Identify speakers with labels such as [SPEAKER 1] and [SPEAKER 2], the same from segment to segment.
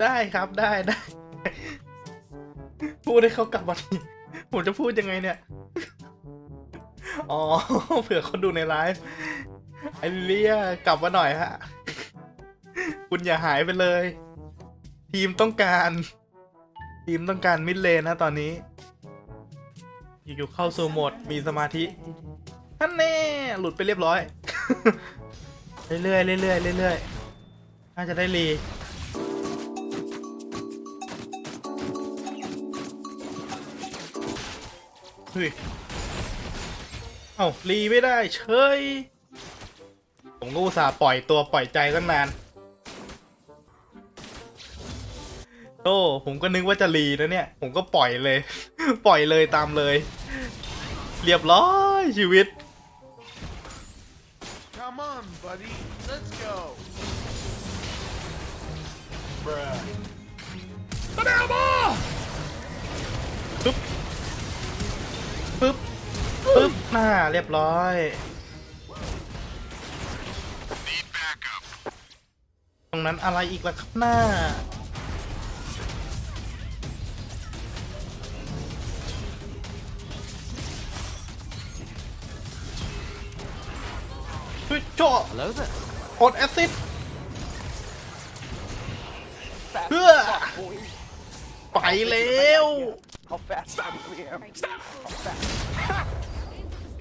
[SPEAKER 1] ได้ครับได้ได้พูดให้เขากลับมาทีผมจะพูดยังไงเนี่ย อ๋อ เผื่อคนดูในไลฟ์ไอเลียกลับมาหน่อยฮะ คุณอย่าหายไปเลย ทีมต้องการ ทีมต้องการมิดเลนนะตอนนี้ อยู่ๆเข้าสู่โหมดมีสมาธิท่านแน่หลุดไปเรียบร้อยเรื่อยๆเรื่อยๆเรื่อยๆน่าจะได้รี เฮ้ยเอ้ารีไม่ได้เฉยผมก็อุตส่าห์ปล่อยตัวปล่อยใจตั้งนานโอ้ผมก็นึกว่าจะรีนะเนี่ย ผมก็ปล่อยเลย ปล่อยเลยตามเลย เรียบร้อยชีวิต
[SPEAKER 2] Come on, buddy. Let's go. Bruh.
[SPEAKER 1] ปึ๊บปึ๊บปึ๊บ หน้าเรียบร้อยตรงนั้นอะไรอีกล่ะครับหน้าเฮ้ยโจ้
[SPEAKER 3] Hello there.
[SPEAKER 1] กดแอซิด
[SPEAKER 3] Fast
[SPEAKER 1] Ugh.
[SPEAKER 3] as fuck, boy.
[SPEAKER 1] ไปแล้ว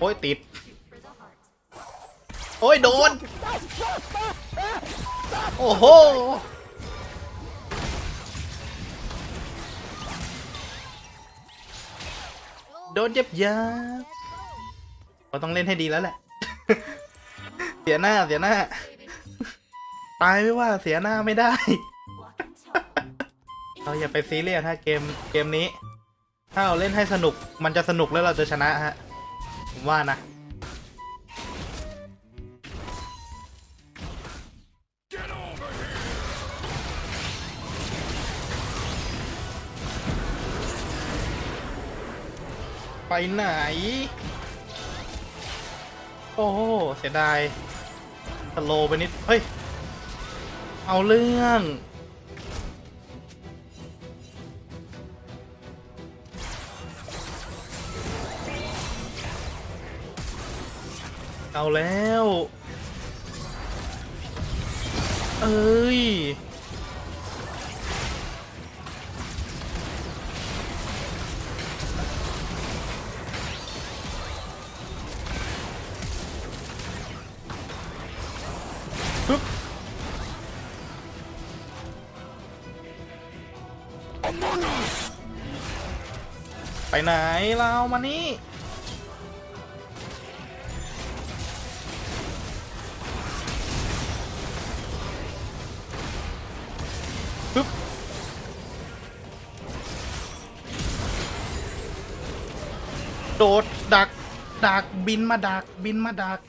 [SPEAKER 1] อ้ยติด โอ้ยโดน โอ้โห โดนเจ็บยาเราต้องเล่นให้ดีแล้วแหละ เสียหน้าเสียหน้า ตายไม่ว่าเสียหน้าไม่ได้ เราอย่าไปซีเรียสฮะเกมเกมนี้ ถ้าเราเล่นให้สนุกมันจะสนุกแล้วเราจะชนะฮะ ผมว่านะ ไปไหน โอ้เสียดายสโลไปนิด เฮ้ย เอาเรื่อง เอาแล้ว เอ้ย ไปไหนเรามานี่ ปึ๊บโดดดัก ดักบินมาดักบินมาดัก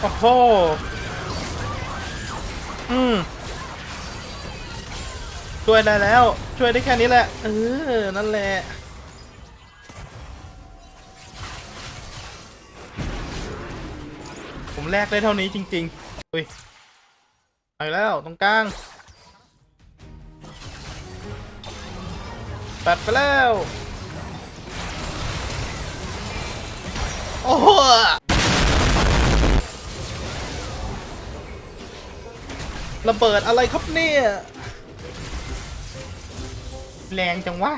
[SPEAKER 1] โอ้โห อืม ช่วยได้แล้ว ช่วยได้แค่นี้แหละ เออ นั่นแหละ แลกได้เท่านี้จริงๆอุ้ยไปแล้วตรงกลางตัดไปแล้ว โอ้โหระเบิดอะไรครับเนี่ย แรงจังวะ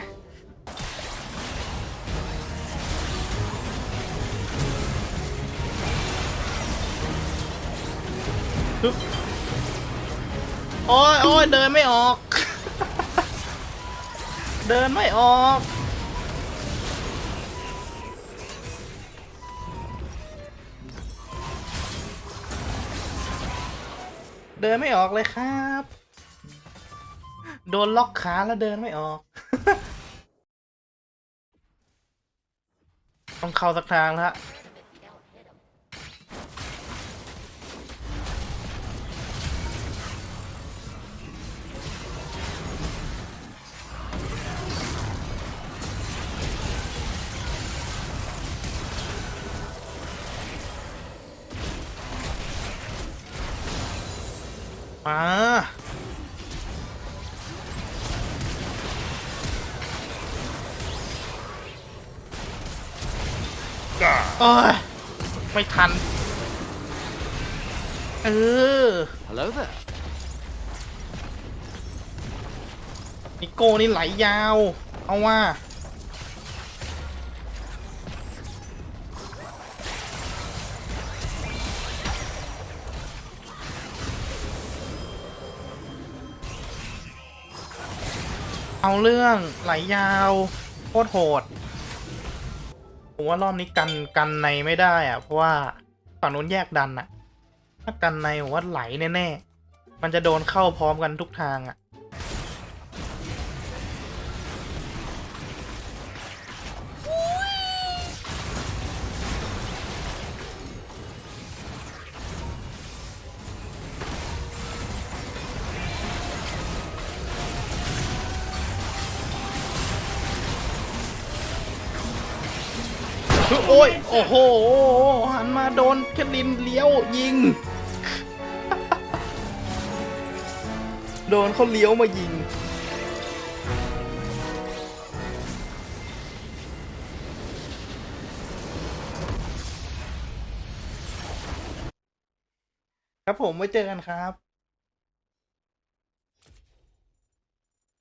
[SPEAKER 1] โอ้ยโอ้ยเดินไม่ออก เดินไม่ออก เดินไม่ออกเลยครับ โดนล็อกขาแล้วเดินไม่ออก ต้องเข้าสักทางแล้ว มา โอ้ย ไม่ทัน เออ
[SPEAKER 3] Hello there.
[SPEAKER 1] นิโก้นี่ไหลยาว เอาว่า เอาเรื่องไหลยาวโคตรโหดผมว่ารอบนี้กันกันในไม่ได้อะเพราะว่าฝั่งนู้นแยกดันอะถ้ากันในผมว่าไหลแน่ๆมันจะโดนเข้าพร้อมกันทุกทางอะ โอ้ย โอ้โห หันมาโดนแคลินเลี้ยวยิง โดนเขาเลี้ยวมายิง ครับผมไว้เจอกันครับ